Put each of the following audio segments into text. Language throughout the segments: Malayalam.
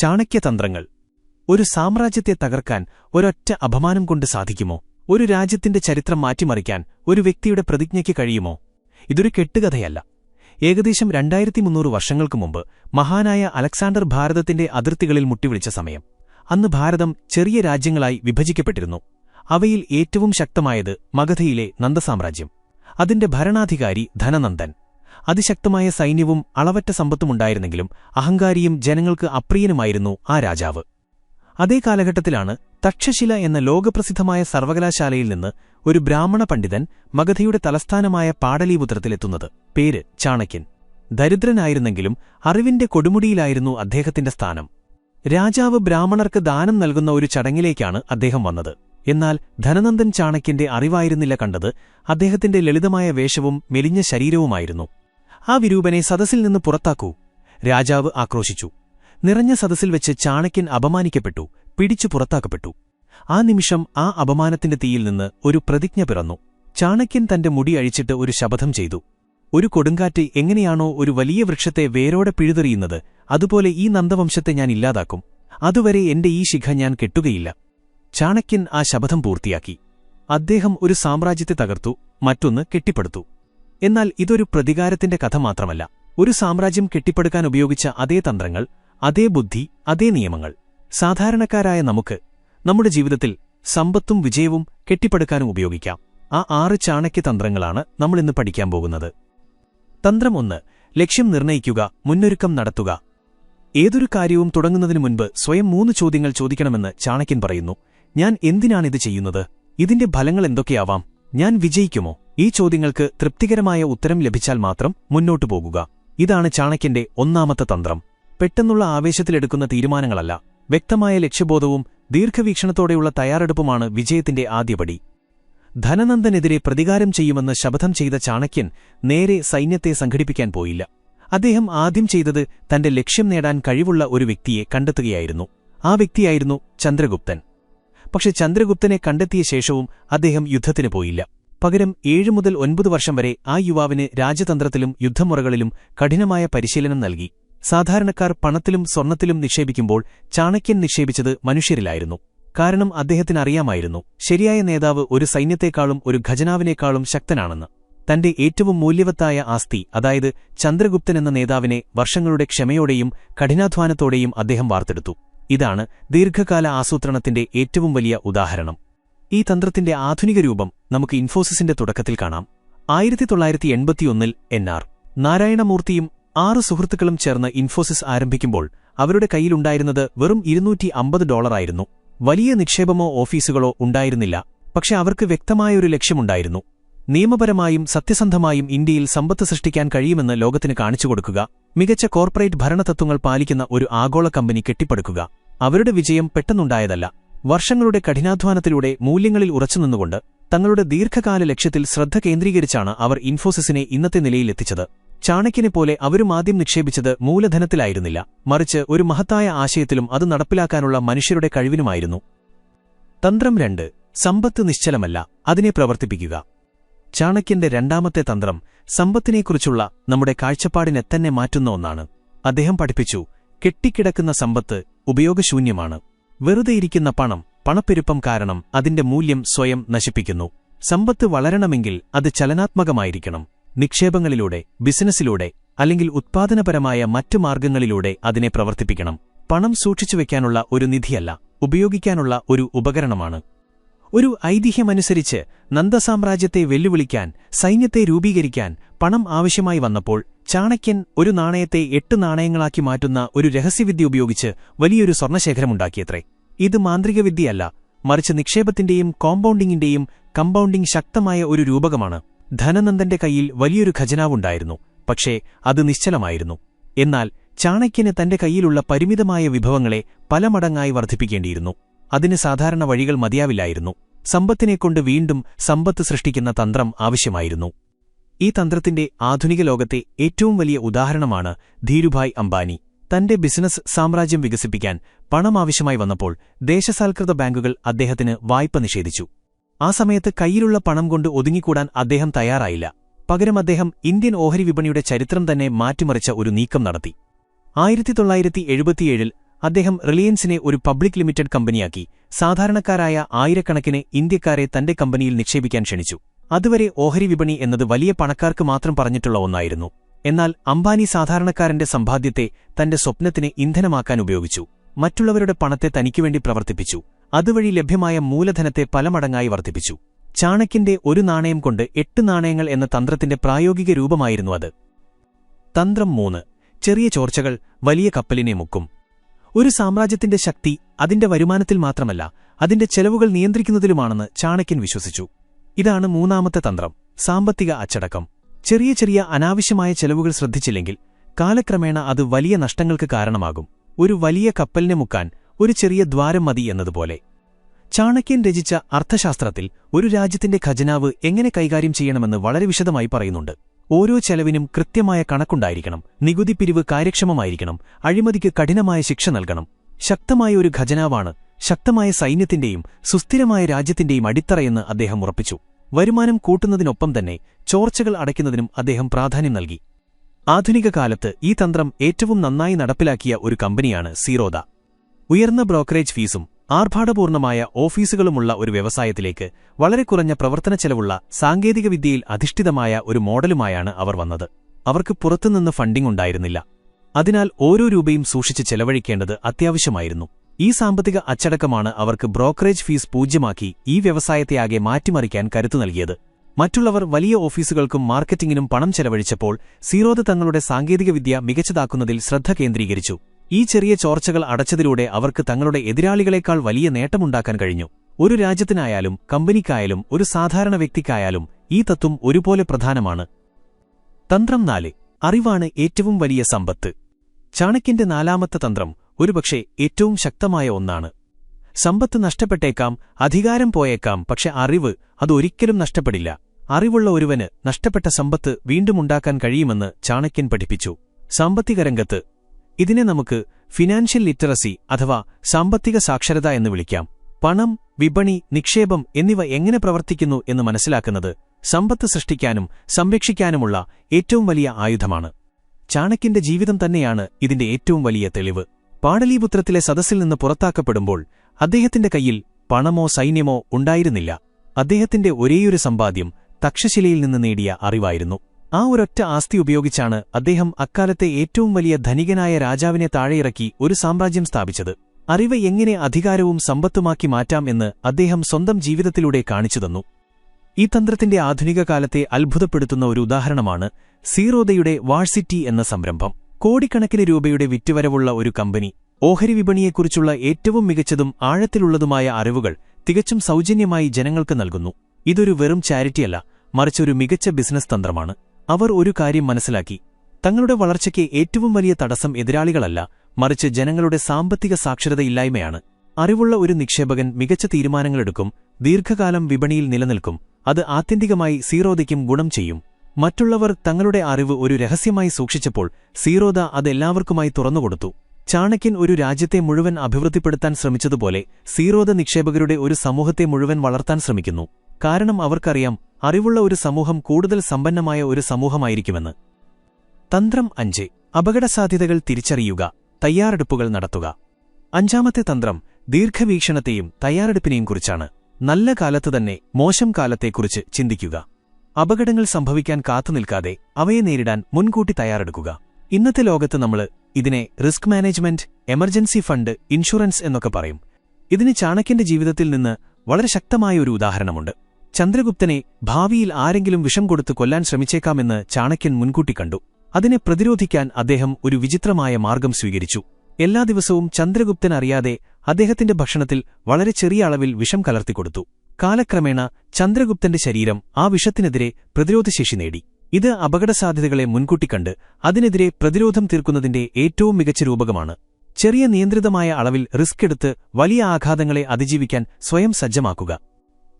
ചാണക്യതന്ത്രങ്ങൾ. ഒരു സാമ്രാജ്യത്തെ തകർക്കാൻ ഒരൊറ്റ അപമാനം കൊണ്ട് സാധിക്കുമോ? ഒരു രാജ്യത്തിന്റെ ചരിത്രം മാറ്റിമറിക്കാൻ ഒരു വ്യക്തിയുടെ പ്രതിജ്ഞയ്ക്ക് കഴിയുമോ? ഇതൊരു കെട്ടുകഥയല്ല. ഏകദേശം രണ്ടായിരത്തി മുന്നൂറ് വർഷങ്ങൾക്കു മുമ്പ് മഹാനായ അലക്സാണ്ടർ ഭാരതത്തിന്റെ അതിർത്തികളിൽ മുട്ടിവിളിച്ച സമയം. അന്ന് ഭാരതം ചെറിയ രാജ്യങ്ങളായി വിഭജിക്കപ്പെട്ടിരുന്നു. അവയിൽ ഏറ്റവും ശക്തമായത് മഗധയിലെ നന്ദസാമ്രാജ്യം. അതിന്റെ ഭരണാധികാരി ധനനന്ദൻ. അതിശക്തമായ സൈന്യവും അളവറ്റ സമ്പത്തുമുണ്ടായിരുന്നെങ്കിലും അഹങ്കാരിയും ജനങ്ങൾക്ക് അപ്രിയനുമായിരുന്നു ആ രാജാവ്. അതേ കാലഘട്ടത്തിലാണ് തക്ഷശില എന്ന ലോകപ്രസിദ്ധമായ സർവകലാശാലയിൽ നിന്ന് ഒരു ബ്രാഹ്മണ പണ്ഡിതൻ മഗധയുടെ തലസ്ഥാനമായ പാടലീപുത്രത്തിലെത്തുന്നത്. പേര് ചാണക്യൻ. ദരിദ്രനായിരുന്നെങ്കിലും അറിവിന്റെ കൊടുമുടിയിലായിരുന്നു അദ്ദേഹത്തിന്റെ സ്ഥാനം. രാജാവ് ബ്രാഹ്മണർക്ക് ദാനം നൽകുന്ന ഒരു ചടങ്ങിലേക്കാണ് അദ്ദേഹം വന്നത്. എന്നാൽ ധനനന്ദൻ ചാണക്യന്റെ അറിവായിരുന്നില്ല കണ്ടത് അദ്ദേഹത്തിന്റെ ലളിതമായ വേഷവും മെലിഞ്ഞ ശരീരവുമായിരുന്നു. ആ വിരൂപനെ സദസ്സിൽ നിന്ന് പുറത്താക്കൂ. രാജാവ് ആക്രോശിച്ചു. നിറഞ്ഞ സദസ്സിൽ വെച്ച് ചാണക്യൻ അപമാനിക്കപ്പെട്ടു പിടിച്ചു പുറത്താക്കപ്പെട്ടു. ആ നിമിഷം ആ അപമാനത്തിന്റെ തീയിൽ നിന്ന് ഒരു പ്രതിജ്ഞ പിറന്നു. ചാണക്യൻ തന്റെ മുടി അഴിച്ചിട്ട് ഒരു ശപഥം ചെയ്തു. ഒരു കൊടുങ്കാറ്റ് എങ്ങനെയാണോ ഒരു വലിയ വൃക്ഷത്തെ വേരോടെ പിഴുതെറിയുന്നത് അതുപോലെ ഈ നന്ദവംശത്തെ ഞാൻ ഇല്ലാതാക്കും. അതുവരെ എന്റെ ഈ ശിഖ ഞാൻ കെട്ടുകയില്ല. ചാണക്യൻ ആ ശപഥം പൂർത്തിയാക്കി. അദ്ദേഹം ഒരു സാമ്രാജ്യത്തെ തകർത്തു മറ്റൊന്ന് കെട്ടിപ്പടുത്തു. എന്നാൽ ഇതൊരു പ്രതികാരത്തിന്റെ കഥ മാത്രമല്ല. ഒരു സാമ്രാജ്യം കെട്ടിപ്പടുക്കാൻ ഉപയോഗിച്ച അതേ തന്ത്രങ്ങൾ അതേ ബുദ്ധി അതേ നിയമങ്ങൾ. സാധാരണക്കാരായ നമുക്ക് നമ്മുടെ ജീവിതത്തിൽ സമ്പത്തും വിജയവും കെട്ടിപ്പടുക്കാനും ഉപയോഗിക്കാം. ആ ആറ് ചാണക്യ തന്ത്രങ്ങളാണ് നമ്മളിന്ന് പഠിക്കാൻ പോകുന്നത്. തന്ത്രം ഒന്ന് ലക്ഷ്യം നിർണയിക്കുക മുന്നൊരുക്കം നടത്തുക. ഏതൊരു കാര്യവും തുടങ്ങുന്നതിനു മുൻപ് സ്വയം മൂന്ന് ചോദ്യങ്ങൾ ചോദിക്കണമെന്ന് ചാണക്യൻ പറയുന്നു. ഞാൻ എന്തിനാണിത് ചെയ്യുന്നത്? ഇതിന്റെ ഫലങ്ങൾ എന്തൊക്കെയാവാം? ഞാൻ വിജയിക്കുമോ? ഈ ചോദ്യങ്ങൾക്ക് തൃപ്തികരമായ ഉത്തരം ലഭിച്ചാൽ മാത്രം മുന്നോട്ടു പോകുക. ഇതാണ് ചാണക്യന്റെ ഒന്നാമത്തെ തന്ത്രം. പെട്ടെന്നുള്ള ആവേശത്തിലെടുക്കുന്ന തീരുമാനങ്ങളല്ല. വ്യക്തമായ ലക്ഷ്യബോധവും ദീർഘവീക്ഷണത്തോടെയുള്ള തയ്യാറെടുപ്പുമാണ് വിജയത്തിന്റെ ആദ്യപടി ധനനന്ദനെതിരെ പ്രതികാരം ചെയ്യുമെന്ന് ശപഥം ചെയ്ത ചാണക്യൻ നേരെ സൈന്യത്തെ സംഘടിപ്പിക്കാൻ പോയില്ല. അദ്ദേഹം ആദ്യം ചെയ്തത് തന്റെ ലക്ഷ്യം നേടാൻ കഴിവുള്ള ഒരു വ്യക്തിയെ കണ്ടെത്തുകയായിരുന്നു. ആ വ്യക്തിയായിരുന്നു ചന്ദ്രഗുപ്തൻ. പക്ഷെ ചന്ദ്രഗുപ്തനെ കണ്ടെത്തിയ ശേഷവും അദ്ദേഹം യുദ്ധത്തിന് പോയില്ല. പകരം ഏഴു മുതൽ ഒൻപത് വർഷം വരെ ആ യുവാവിന് രാജതന്ത്രത്തിലും യുദ്ധമുറകളിലും കഠിനമായ പരിശീലനം നൽകി. സാധാരണക്കാർ പണത്തിലും സ്വർണത്തിലും നിക്ഷേപിക്കുമ്പോൾ ചാണക്യൻ നിക്ഷേപിച്ചത് മനുഷ്യരിലായിരുന്നു. കാരണം അദ്ദേഹത്തിനറിയാമായിരുന്നു ശരിയായ നേതാവ് ഒരു സൈന്യത്തെക്കാളും ഒരു ഖജനാവിനേക്കാളും ശക്തനാണെന്ന്. തന്റെ ഏറ്റവും മൂല്യവത്തായ ആസ്തി അതായത് ചന്ദ്രഗുപ്തൻ എന്ന നേതാവിനെ വർഷങ്ങളുടെ ക്ഷമയോടെയും കഠിനാധ്വാനത്തോടെയും അദ്ദേഹം വാർത്തെടുത്തു. ഇതാണ് ദീർഘകാല ആസൂത്രണത്തിന്റെ ഏറ്റവും വലിയ ഉദാഹരണം. ഈ തന്ത്രത്തിന്റെ ആധുനിക രൂപം നമുക്ക് ഇൻഫോസിസിന്റെ തുടക്കത്തിൽ കാണാം. ആയിരത്തി തൊള്ളായിരത്തി എൺപത്തിയൊന്നിൽ എൻ ആർ നാരായണമൂർത്തിയും ആറ് സുഹൃത്തുക്കളും ചേർന്ന് ഇൻഫോസിസ് ആരംഭിക്കുമ്പോൾ അവരുടെ കയ്യിലുണ്ടായിരുന്നത് വെറും ഇരുന്നൂറ്റി അമ്പത് ഡോളറായിരുന്നു വലിയ നിക്ഷേപമോ ഓഫീസുകളോ ഉണ്ടായിരുന്നില്ല. പക്ഷെ അവർക്ക് വ്യക്തമായൊരു ലക്ഷ്യമുണ്ടായിരുന്നു. നിയമപരമായും സത്യസന്ധമായും ഇന്ത്യയിൽ സമ്പത്ത് സൃഷ്ടിക്കാൻ കഴിയുമെന്ന് ലോകത്തിന് കാണിച്ചു കൊടുക്കുക മികച്ച കോർപ്പറേറ്റ് ഭരണതത്വങ്ങൾ പാലിക്കുന്ന ഒരു ആഗോള കമ്പനി കെട്ടിപ്പടുക്കുക. അവരുടെ വിജയം പെട്ടെന്നുണ്ടായതല്ല. വർഷങ്ങളുടെ കഠിനാധ്വാനത്തിലൂടെ മൂല്യങ്ങളിൽ ഉറച്ചുനിന്നുകൊണ്ട് തങ്ങളുടെ ദീർഘകാല ലക്ഷ്യത്തിൽ ശ്രദ്ധ കേന്ദ്രീകരിച്ചാണ് അവർ ഇൻഫോസിസിനെ ഇന്നത്തെ നിലയിലെത്തിച്ചത്. ചാണക്യനെ പോലെ അവരും ആദ്യം നിക്ഷേപിച്ചത് മൂലധനത്തിലായിരുന്നില്ല. മറിച്ച് ഒരു മഹത്തായ ആശയത്തിലും അത് നടപ്പിലാക്കാനുള്ള മനുഷ്യരുടെ കഴിവിനുമായിരുന്നു. തന്ത്രം രണ്ട് സമ്പത്ത് നിശ്ചലമല്ല അതിനെ പ്രവർത്തിപ്പിക്കുക. ചാണക്യന്റെ രണ്ടാമത്തെ തന്ത്രം സമ്പത്തിനെക്കുറിച്ചുള്ള നമ്മുടെ കാഴ്ചപ്പാടിനെത്തന്നെ മാറ്റുന്ന ഒന്നാണ്. അദ്ദേഹം പഠിപ്പിച്ചു കെട്ടിക്കിടക്കുന്ന സമ്പത്ത് ഉപയോഗശൂന്യമാണ്. വെറുതെയിരിക്കുന്ന പണം പണപ്പെരുപ്പം കാരണം അതിന്റെ മൂല്യം സ്വയം നശിപ്പിക്കുന്നു. സമ്പത്ത് വളരണമെങ്കിൽ അത് ചലനാത്മകമായിരിക്കണം. നിക്ഷേപങ്ങളിലൂടെ ബിസിനസ്സിലൂടെ അല്ലെങ്കിൽ ഉത്പാദനപരമായ മറ്റു മാർഗങ്ങളിലൂടെ അതിനെ പ്രവർത്തിപ്പിക്കണം. പണം സൂക്ഷിച്ചു സൂക്ഷിച്ചുവെക്കാനുള്ള ഒരു നിധിയല്ല ഉപയോഗിക്കാനുള്ള ഒരു ഉപകരണമാണ്. ഒരു ഐതിഹ്യമനുസരിച്ച് നന്ദസാമ്രാജ്യത്തെ വെല്ലുവിളിക്കാൻ സൈന്യത്തെ രൂപീകരിക്കാൻ പണം ആവശ്യമായി വന്നപ്പോൾ ചാണക്യൻ ഒരു നാണയത്തെ എട്ട് നാണയങ്ങളാക്കി മാറ്റുന്ന ഒരു രഹസ്യവിദ്യ ഉപയോഗിച്ച് വലിയൊരു സ്വർണശേഖരമുണ്ടാക്കിയത്രേ. ഇത് മാന്ത്രികവിദ്യയല്ല മറിച്ച് നിക്ഷേപത്തിന്റെയും കോമ്പൗണ്ടിങ്ങിന്റെയും കമ്പൗണ്ടിംഗ് ശക്തമായ ഒരു രൂപകമാണ്. ധനനന്ദന്റെ കയ്യിൽ വലിയൊരു ഖജനാവുണ്ടായിരുന്നു പക്ഷേ അത് നിശ്ചലമായിരുന്നു. എന്നാൽ ചാണക്യന് തന്റെ കയ്യിലുള്ള പരിമിതമായ വിഭവങ്ങളെ പല മടങ്ങായി വർദ്ധിപ്പിക്കേണ്ടിയിരുന്നു. അതിന് സാധാരണ വഴികൾ മതിയാവില്ലായിരുന്നു. സമ്പത്തിനെക്കൊണ്ട് വീണ്ടും സമ്പത്ത് സൃഷ്ടിക്കുന്ന തന്ത്രം ആവശ്യമായിരുന്നു. ഈ തന്ത്രത്തിന്റെ ആധുനിക ലോകത്തെ ഏറ്റവും വലിയ ഉദാഹരണമാണ് ധീരുഭായ് അംബാനി. തന്റെ ബിസിനസ് സാമ്രാജ്യം വികസിപ്പിക്കാൻ പണം ആവശ്യമായി വന്നപ്പോൾ ദേശസാൽകൃത ബാങ്കുകൾ അദ്ദേഹത്തിന് വായ്പ നിഷേധിച്ചു. ആ സമയത്ത് കയ്യിലുള്ള പണം കൊണ്ട് ഒതുങ്ങിക്കൂടാൻ അദ്ദേഹം തയ്യാറായില്ല. പകരം അദ്ദേഹം ഇന്ത്യൻ ഓഹരി വിപണിയുടെ ചരിത്രം തന്നെ മാറ്റിമറിച്ച ഒരു നീക്കം നടത്തി. ആയിരത്തി തൊള്ളായിരത്തി എഴുപത്തിയേഴിൽ അദ്ദേഹം റിലയൻസിനെ ഒരു പബ്ലിക് ലിമിറ്റഡ് കമ്പനിയാക്കി. സാധാരണക്കാരായ ആയിരക്കണക്കിന് ഇന്ത്യക്കാരെ തന്റെ കമ്പനിയിൽ നിക്ഷേപിക്കാൻ ക്ഷണിച്ചു. അതുവരെ ഓഹരി വിപണി എന്നത് വലിയ പണക്കാർക്ക് മാത്രം പറഞ്ഞിട്ടുള്ള ഒന്നായിരുന്നു. എന്നാൽ അംബാനി സാധാരണക്കാരന്റെ സമ്പാദ്യത്തെ തന്റെ സ്വപ്നത്തിന് ഇന്ധനമാക്കാൻ ഉപയോഗിച്ചു. മറ്റുള്ളവരുടെ പണത്തെ തനിക്കുവേണ്ടി പ്രവർത്തിപ്പിച്ചു. അതുവഴി ലഭ്യമായ മൂലധനത്തെ പല മടങ്ങായി വർദ്ധിപ്പിച്ചു. ചാണക്കിന്റെ ഒരു നാണയം കൊണ്ട് എട്ട് നാണയങ്ങൾ എന്ന തന്ത്രത്തിന്റെ പ്രായോഗിക രൂപമായിരുന്നു അത്. തന്ത്രം മൂന്ന്. ചെറിയ ചോർച്ചകൾ വലിയ കപ്പലിനെ മുക്കും. ഒരു സാമ്രാജ്യത്തിന്റെ ശക്തി അതിന്റെ വരുമാനത്തിൽ മാത്രമല്ല അതിന്റെ ചെലവുകൾ നിയന്ത്രിക്കുന്നതിലുമാണെന്ന് ചാണക്യൻ വിശ്വസിച്ചു. ഇതാണ് മൂന്നാമത്തെ തന്ത്രം സാമ്പത്തിക അച്ചടക്കം. ചെറിയ ചെറിയ അനാവശ്യമായ ചെലവുകൾ ശ്രദ്ധിച്ചില്ലെങ്കിൽ കാലക്രമേണ അത് വലിയ നഷ്ടങ്ങൾക്ക് കാരണമാകും. ഒരു വലിയ കപ്പലിനെ മുക്കാൻ ഒരു ചെറിയ ദ്വാരം മതി എന്നതുപോലെ. ചാണക്യൻ രചിച്ച അർത്ഥശാസ്ത്രത്തിൽ ഒരു രാജ്യത്തിന്റെ ഖജനാവ് എങ്ങനെ കൈകാര്യം ചെയ്യണമെന്ന് വളരെ വിശദമായി പറയുന്നുണ്ട്. ഓരോ ചെലവിനും കൃത്യമായ കണക്കുണ്ടായിരിക്കണം നികുതി പിരിവ് കാര്യക്ഷമമായിരിക്കണം അഴിമതിക്ക് കഠിനമായ ശിക്ഷ നൽകണം. ശക്തമായ ഒരു ഖജനാവാണ് ശക്തമായ സൈന്യത്തിന്റെയും സുസ്ഥിരമായ രാജ്യത്തിന്റെയും അടിത്തറയെന്ന് അദ്ദേഹം ഉറപ്പിച്ചു. വരുമാനം കൂട്ടുന്നതിനൊപ്പം തന്നെ ചോർച്ചകൾ അടയ്ക്കുന്നതിനും അദ്ദേഹം പ്രാധാന്യം നൽകി. ആധുനിക കാലത്ത് ഈ തന്ത്രം ഏറ്റവും നന്നായി നടപ്പിലാക്കിയ ഒരു കമ്പനിയാണ് സീറോദ. ഉയർന്ന ബ്രോക്കറേജ് ഫീസും ആർഭാടപൂർണമായ ഓഫീസുകളുമുള്ള ഒരു വ്യവസായത്തിലേക്ക് വളരെ കുറഞ്ഞ പ്രവർത്തന ചെലവുള്ള സാങ്കേതികവിദ്യയിൽ അധിഷ്ഠിതമായ ഒരു മോഡലുമായാണ് അവർ വന്നത്. അവർക്ക് പുറത്തുനിന്ന് ഫണ്ടിംഗ് ഉണ്ടായിരുന്നില്ല. അതിനാൽ ഓരോ രൂപയും സൂക്ഷിച്ച് ചെലവഴിക്കേണ്ടത് അത്യാവശ്യമായിരുന്നു. ഈ സാമ്പത്തിക അച്ചടക്കമാണ് അവർക്ക് ബ്രോക്കറേജ് ഫീസ് പൂജ്യമാക്കി ഈ വ്യവസായത്തെയാകെ മാറ്റിമറിക്കാൻ കരുത്തു നൽകിയത്. മറ്റുള്ളവർ വലിയ ഓഫീസുകൾക്കും മാർക്കറ്റിംഗിനും പണം ചെലവഴിച്ചപ്പോൾ സീറോദ് തങ്ങളുടെ സാങ്കേതികവിദ്യ മികച്ചതാക്കുന്നതിൽ ശ്രദ്ധ കേന്ദ്രീകരിച്ചു. ഈ ചെറിയ ചോർച്ചകൾ അടച്ചതിലൂടെ അവർക്ക് തങ്ങളുടെ എതിരാളികളെക്കാൾ വലിയ നേട്ടമുണ്ടാക്കാൻ കഴിഞ്ഞു. ഒരു രാജ്യത്തിനായാലും കമ്പനിക്കായാലും ഒരു സാധാരണ വ്യക്തിക്കായാലും ഈ തത്വം ഒരുപോലെ പ്രധാനമാണ്. തന്ത്രം നാല്. അറിവാണ് ഏറ്റവും വലിയ സമ്പത്ത്. ചാണക്യന്റെ നാലാമത്തെ തന്ത്രം ഒരുപക്ഷെ ഏറ്റവും ശക്തമായ ഒന്നാണ്. സമ്പത്ത് നഷ്ടപ്പെട്ടേക്കാം അധികാരം പോയേക്കാം പക്ഷെ അറിവ് അതൊരിക്കലും നഷ്ടപ്പെടില്ല. അറിവുള്ള ഒരുവന് നഷ്ടപ്പെട്ട സമ്പത്ത് വീണ്ടുമുണ്ടാക്കാൻ കഴിയുമെന്ന് ചാണക്യൻ പഠിപ്പിച്ചു. സാമ്പത്തിക രംഗത്ത് ഇതിനെ നമുക്ക് ഫിനാൻഷ്യൽ ലിറ്ററസി അഥവാ സാമ്പത്തിക സാക്ഷരത എന്ന് വിളിക്കാം. പണം വിപണി നിക്ഷേപം എന്നിവ എങ്ങനെ പ്രവർത്തിക്കുന്നു എന്ന് മനസ്സിലാക്കുന്നത് സമ്പത്ത് സൃഷ്ടിക്കാനും സംരക്ഷിക്കാനുമുള്ള ഏറ്റവും വലിയ ആയുധമാണ്. ചാണക്യന്റെ ജീവിതം തന്നെയാണ് ഇതിന്റെ ഏറ്റവും വലിയ തെളിവ്. പാടലീപുത്രത്തിലെ സദസ്സിൽ നിന്ന് പുറത്താക്കപ്പെടുമ്പോൾ അദ്ദേഹത്തിന്റെ കയ്യിൽ പണമോ സൈന്യമോ ഉണ്ടായിരുന്നില്ല. അദ്ദേഹത്തിന്റെ ഒരേയൊരു സമ്പാദ്യം തക്ഷശിലയിൽ നിന്ന് നേടിയ അറിവായിരുന്നു. ആ ഒരൊറ്റ ആസ്തി ഉപയോഗിച്ചാണ് അദ്ദേഹം അക്കാലത്തെ ഏറ്റവും വലിയ ധനികനായ രാജാവിനെ താഴെയിറക്കി ഒരു സാമ്രാജ്യം സ്ഥാപിച്ചത്. അറിവ് എങ്ങനെ അധികാരവും സമ്പത്തുമാക്കി മാറ്റാം എന്ന് അദ്ദേഹം സ്വന്തം ജീവിതത്തിലൂടെ കാണിച്ചുതന്നു ഈ തന്ത്രത്തിന്റെ ആധുനിക കാലത്തെ അത്ഭുതപ്പെടുത്തുന്ന ഒരു ഉദാഹരണമാണ് സീറോദയുടെ വാഴ്സിറ്റി എന്ന സംരംഭം. കോടിക്കണക്കിന് രൂപയുടെ വിറ്റുവരവുള്ള ഒരു കമ്പനി ഓഹരി വിപണിയെക്കുറിച്ചുള്ള ഏറ്റവും മികച്ചതും ആഴത്തിലുള്ളതുമായ അറിവുകൾ തികച്ചും സൗജന്യമായി ജനങ്ങൾക്ക് നൽകുന്നു. ഇതൊരു വെറും ചാരിറ്റിയല്ല മറിച്ചൊരു മികച്ച ബിസിനസ് തന്ത്രമാണ്. അവർ ഒരു കാര്യം മനസ്സിലാക്കി. തങ്ങളുടെ വളർച്ചയ്ക്ക് ഏറ്റവും വലിയ തടസ്സം എതിരാളികളല്ല മറിച്ച് ജനങ്ങളുടെ സാമ്പത്തിക സാക്ഷരതയില്ലായ്മയാണ്. അറിവുള്ള ഒരു നിക്ഷേപകൻ മികച്ച തീരുമാനങ്ങളെടുക്കും ദീർഘകാലം വിപണിയിൽ നിലനിൽക്കും അത് ആത്യന്തികമായി സീറോദയ്ക്കും ഗുണം ചെയ്യും. മറ്റുള്ളവർ തങ്ങളുടെ അറിവ് ഒരു രഹസ്യമായി സൂക്ഷിച്ചപ്പോൾ സീറോദ അതെല്ലാവർക്കുമായി തുറന്നുകൊടുത്തു. ചാണക്യൻ ഒരു രാജ്യത്തെ മുഴുവൻ അഭിവൃദ്ധിപ്പെടുത്താൻ ശ്രമിച്ചതുപോലെ സീറോദ നിക്ഷേപകരുടെ ഒരു സമൂഹത്തെ മുഴുവൻ വളർത്താൻ ശ്രമിക്കുന്നു. കാരണം അവർക്കറിയാം അറിവുള്ള ഒരു സമൂഹം കൂടുതൽ സമ്പന്നമായ ഒരു സമൂഹമായിരിക്കുമെന്ന്. തന്ത്രം അഞ്ച്. അപകടസാധ്യതകൾ തിരിച്ചറിയുക. തയ്യാറെടുപ്പുകൾ നടത്തുക. അഞ്ചാമത്തെ തന്ത്രം ദീർഘവീക്ഷണത്തെയും തയ്യാറെടുപ്പിനെയും കുറിച്ചാണ്. നല്ല കാലത്ത് തന്നെ മോശം കാലത്തെക്കുറിച്ച് ചിന്തിക്കുക. അപകടങ്ങൾ സംഭവിക്കാൻ കാത്തുനിൽക്കാതെ അവയെ നേരിടാൻ മുൻകൂട്ടി തയ്യാറെടുക്കുക. ഇന്നത്തെ ലോകത്ത് നമ്മൾ ഇതിനെ risk management emergency fund insurance എന്നൊക്കെ പറയും. ഇതിന് ചാണക്യന്റെ ജീവിതത്തിൽ നിന്ന് വളരെ ശക്തമായ ഒരു ഉദാഹരണമുണ്ട്. ചന്ദ്രഗുപ്തനെ ഭാവിയിൽ ആരെങ്കിലും വിഷം കൊടുത്ത് കൊല്ലാൻ ശ്രമിച്ചേക്കാമെന്ന് ചാണക്യൻ മുൻകൂട്ടി കണ്ടു. അതിനെ പ്രതിരോധിക്കാൻ അദ്ദേഹം ഒരു വിചിത്രമായ മാർഗം സ്വീകരിച്ചു. എല്ലാ ദിവസവും ചന്ദ്രഗുപ്തൻ അറിയാതെ അദ്ദേഹത്തിന്റെ ഭക്ഷണത്തിൽ വളരെ ചെറിയ അളവിൽ വിഷം കലർത്തിക്കൊടുത്തു കാലക്രമേണ ചന്ദ്രഗുപ്തന്റെ ശരീരം ആ വിഷത്തിനെതിരെ പ്രതിരോധശേഷി നേടി. ഇത് അപകടസാധ്യതകളെ മുൻകൂട്ടി കണ്ട് അതിനെതിരെ പ്രതിരോധം തീർക്കുന്നതിന്റെ ഏറ്റവും മികച്ച രൂപകമാണ്. ചെറിയ നിയന്ത്രിതമായ അളവിൽ റിസ്ക് എടുത്ത് വലിയ ആഘാതങ്ങളെ അതിജീവിക്കാൻ സ്വയം സജ്ജമാക്കുക.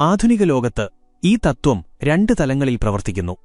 ആധുനിക ലോകത്ത് ഈ തത്വം രണ്ട് തലങ്ങളിൽ പ്രവർത്തിക്കുന്നു.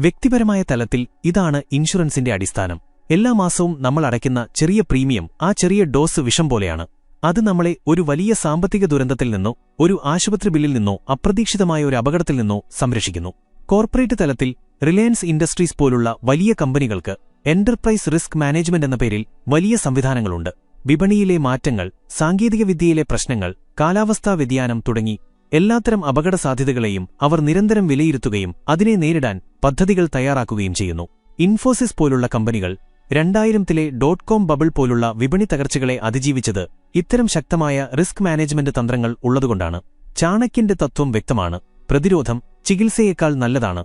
വ്യക്തിപരമായ തലത്തിൽ ഇതാണ് ഇൻഷുറൻസിന്റെ അടിസ്ഥാനം. എല്ലാ മാസവും നമ്മൾ അടയ്ക്കുന്ന ചെറിയ പ്രീമിയം ആ ചെറിയ ഡോസ് വിഷം പോലെയാണ്. അത് നമ്മളെ ഒരു വലിയ സാമ്പത്തിക ദുരന്തത്തിൽ നിന്നോ ഒരു ആശുപത്രി ബില്ലിൽ നിന്നോ അപ്രതീക്ഷിതമായ ഒരു അപകടത്തിൽ നിന്നോ സംരക്ഷിക്കുന്നു. കോർപ്പറേറ്റ് തലത്തിൽ റിലയൻസ് ഇൻഡസ്ട്രീസ് പോലുള്ള വലിയ കമ്പനികൾക്ക് എന്റർപ്രൈസ് റിസ്ക് മാനേജ്മെന്റ് എന്ന പേരിൽ വലിയ സംവിധാനങ്ങളുണ്ട്. വിപണിയിലെ മാറ്റങ്ങൾ സാങ്കേതികവിദ്യയിലെ പ്രശ്നങ്ങൾ കാലാവസ്ഥാ വ്യതിയാനം തുടങ്ങി എല്ലാത്തരം അപകട സാധ്യതകളെയും അവർ നിരന്തരം വിലയിരുത്തുകയും അതിനെ നേരിടാൻ പദ്ധതികൾ തയ്യാറാക്കുകയും ചെയ്യുന്നു. ഇൻഫോസിസ് പോലുള്ള കമ്പനികൾ രണ്ടായിരത്തിലെ ഡോട്ട് കോം ബബിൾ പോലുള്ള വിപണി തകർച്ചകളെ അതിജീവിച്ചത് ഇത്തരം ശക്തമായ റിസ്ക് മാനേജ്മെന്റ് തന്ത്രങ്ങൾ ഉള്ളതുകൊണ്ടാണ്. ചാണക്യന്റെ തത്വം വ്യക്തമാണ്. പ്രതിരോധം ചികിത്സയേക്കാൾ നല്ലതാണ്.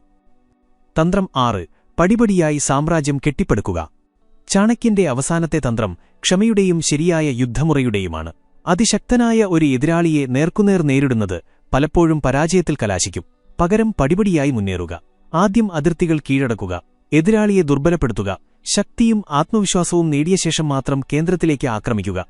തന്ത്രം ആറ് പടിപടിയായി സാമ്രാജ്യം കെട്ടിപ്പടുക്കുക. ചാണക്യന്റെ അവസാനത്തെ തന്ത്രം ക്ഷമയുടെയും ശരിയായ യുദ്ധമുറയുടെയുമാണ്. അതിശക്തനായ ഒരു എതിരാളിയെ നേർക്കുനേർ നേരിടുന്നത് പലപ്പോഴും പരാജയത്തിൽ കലാശിക്കും. പകരം പടിപടിയായി മുന്നേറുക. ആദ്യം അതിർത്തികൾ കീഴടക്കുക. എതിരാളിയെ ദുർബലപ്പെടുത്തുക. ശക്തിയും ആത്മവിശ്വാസവും നേടിയ ശേഷം മാത്രം കേന്ദ്രത്തിലേക്ക് ആക്രമിക്കുക.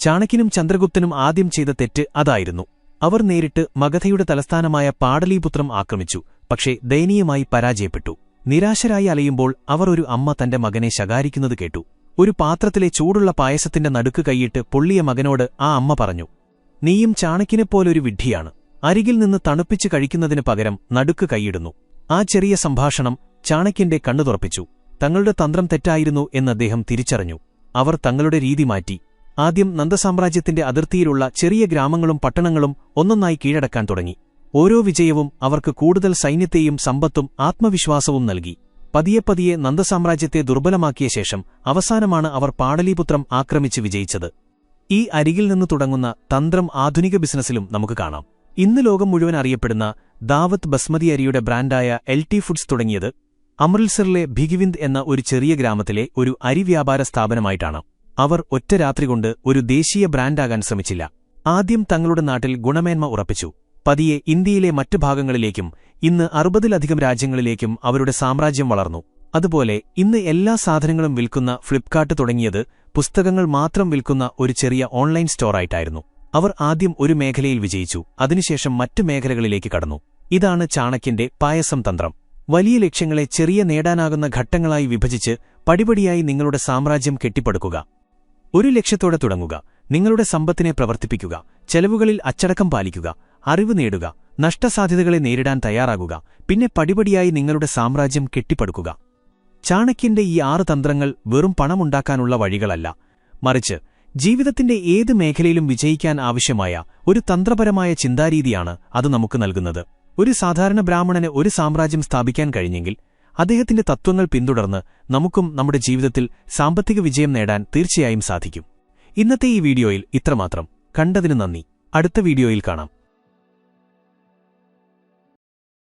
ചാണക്യനും ചന്ദ്രഗുപ്തനും ആദ്യം ചെയ്ത തെറ്റ് അതായിരുന്നു. അവർ നേരിട്ട് മഗധയുടെ തലസ്ഥാനമായ പാടലീപുത്രം ആക്രമിച്ചു പക്ഷേ ദയനീയമായി പരാജയപ്പെട്ടു. നിരാശരായി അലയുമ്പോൾ അവർ ഒരു അമ്മ തന്റെ മകനെ ശകാരിക്കുന്നത് കേട്ടു. ഒരു പാത്രത്തിലെ ചൂടുള്ള പായസത്തിന്റെ നടുക്ക് കൈയിട്ട് പൊള്ളിയ മകനോട് ആ അമ്മ പറഞ്ഞു നീയും ചാണക്കിനെപ്പോലൊരു വിഡ്ഢിയാണ്. അരികിൽ നിന്ന് തണുപ്പിച്ച് കഴിക്കുന്നതിന് പകരം നടുക്ക് കൈയിടുന്നു. ആ ചെറിയ സംഭാഷണം ചാണക്യന്റെ കണ്ണു തുറപ്പിച്ചു തങ്ങളുടെ തന്ത്രം തെറ്റായിരുന്നു എന്ന് അദ്ദേഹം തിരിച്ചറിഞ്ഞു. അവർ തങ്ങളുടെ രീതി മാറ്റി. ആദ്യം നന്ദസാമ്രാജ്യത്തിന്റെ അതിർത്തിയിലുള്ള ചെറിയ ഗ്രാമങ്ങളും പട്ടണങ്ങളും ഒന്നൊന്നായി കീഴടക്കാൻ തുടങ്ങി. ഓരോ വിജയവും അവർക്ക് കൂടുതൽ സൈന്യത്തെയും സമ്പത്തും ആത്മവിശ്വാസവും നൽകി. പതിയെ പതിയെ നന്ദസാമ്രാജ്യത്തെ ദുർബലമാക്കിയ ശേഷം അവസാനമാണ് അവർ പാടലീപുത്രം ആക്രമിച്ച് വിജയിച്ചത്. ഈ അരികിൽ നിന്ന് തുടങ്ങുന്ന തന്ത്രം ആധുനിക ബിസിനസ്സിലും നമുക്ക് കാണാം. ഇന്ന് ലോകം മുഴുവൻ അറിയപ്പെടുന്ന ദാവത്ത് ബസ്മതി അരിയുടെ ബ്രാൻഡായ എൽ ടി ഫുഡ്സ് തുടങ്ങിയത് അമൃത്സറിലെ ഭിഗിവിന്ദ് എന്ന ഒരു ചെറിയ ഗ്രാമത്തിലെ ഒരു അരി വ്യാപാര സ്ഥാപനമായിട്ടാണ്. അവർ ഒറ്റ രാത്രി കൊണ്ട് ഒരു ദേശീയ ബ്രാൻഡാകാൻ ശ്രമിച്ചില്ല. ആദ്യം തങ്ങളുടെ നാട്ടിൽ ഗുണമേന്മ ഉറപ്പിച്ചു. പതിയെ ഇന്ത്യയിലെ മറ്റു ഭാഗങ്ങളിലേക്കും ഇന്ന് അറുപതിലധികം രാജ്യങ്ങളിലേക്കും അവരുടെ സാമ്രാജ്യം വളർന്നു. അതുപോലെ ഇന്ന് എല്ലാ സാധനങ്ങളും വിൽക്കുന്ന ഫ്ലിപ്കാർട്ട് തുടങ്ങിയത് പുസ്തകങ്ങൾ മാത്രം വിൽക്കുന്ന ഒരു ചെറിയ ഓൺലൈൻ സ്റ്റോറായിട്ടായിരുന്നു. അവർ ആദ്യം ഒരു മേഖലയിൽ വിജയിച്ചു അതിനുശേഷം മറ്റു മേഖലകളിലേക്ക് കടന്നു. ഇതാണ് ചാണക്യന്റെ പായസം തന്ത്രം. വലിയ ലക്ഷ്യങ്ങളെ ചെറിയ നേടാനാകുന്ന ഘട്ടങ്ങളായി വിഭജിച്ച് പടിപടിയായി നിങ്ങളുടെ സാമ്രാജ്യം കെട്ടിപ്പടുക്കുക. ഒരു ലക്ഷ്യത്തോടെ തുടങ്ങുക. നിങ്ങളുടെ സമ്പത്തിനെ പ്രവർത്തിപ്പിക്കുക. ചെലവുകളിൽ അച്ചടക്കം പാലിക്കുക. അറിവ് നേടുക. നഷ്ടസാധ്യതകളെ നേരിടാൻ തയ്യാറാകുക. പിന്നെ പടിപടിയായി നിങ്ങളുടെ സാമ്രാജ്യം കെട്ടിപ്പടുക്കുക. ചാണക്യന്റെ ഈ ആറ് തന്ത്രങ്ങൾ വെറും പണമുണ്ടാക്കാനുള്ള വഴികളല്ല. മറിച്ച് ജീവിതത്തിന്റെ ഏത് മേഖലയിലും വിജയിക്കാൻ ആവശ്യമായ ഒരു തന്ത്രപരമായ ചിന്താരീതിയാണ് അത് നമുക്ക് നൽകുന്നത്. ഒരു സാധാരണ ബ്രാഹ്മണന് ഒരു സാമ്രാജ്യം സ്ഥാപിക്കാൻ കഴിഞ്ഞെങ്കിൽ അദ്ദേഹത്തിന്റെ തത്വങ്ങൾ പിന്തുടർന്ന് നമുക്കും നമ്മുടെ ജീവിതത്തിൽ സാമ്പത്തിക വിജയം നേടാൻ തീർച്ചയായും സാധിക്കും. ഇന്നത്തെ ഈ വീഡിയോയിൽ ഇത്രമാത്രം. കണ്ടതിന് നന്ദി. അടുത്ത വീഡിയോയിൽ കാണാം.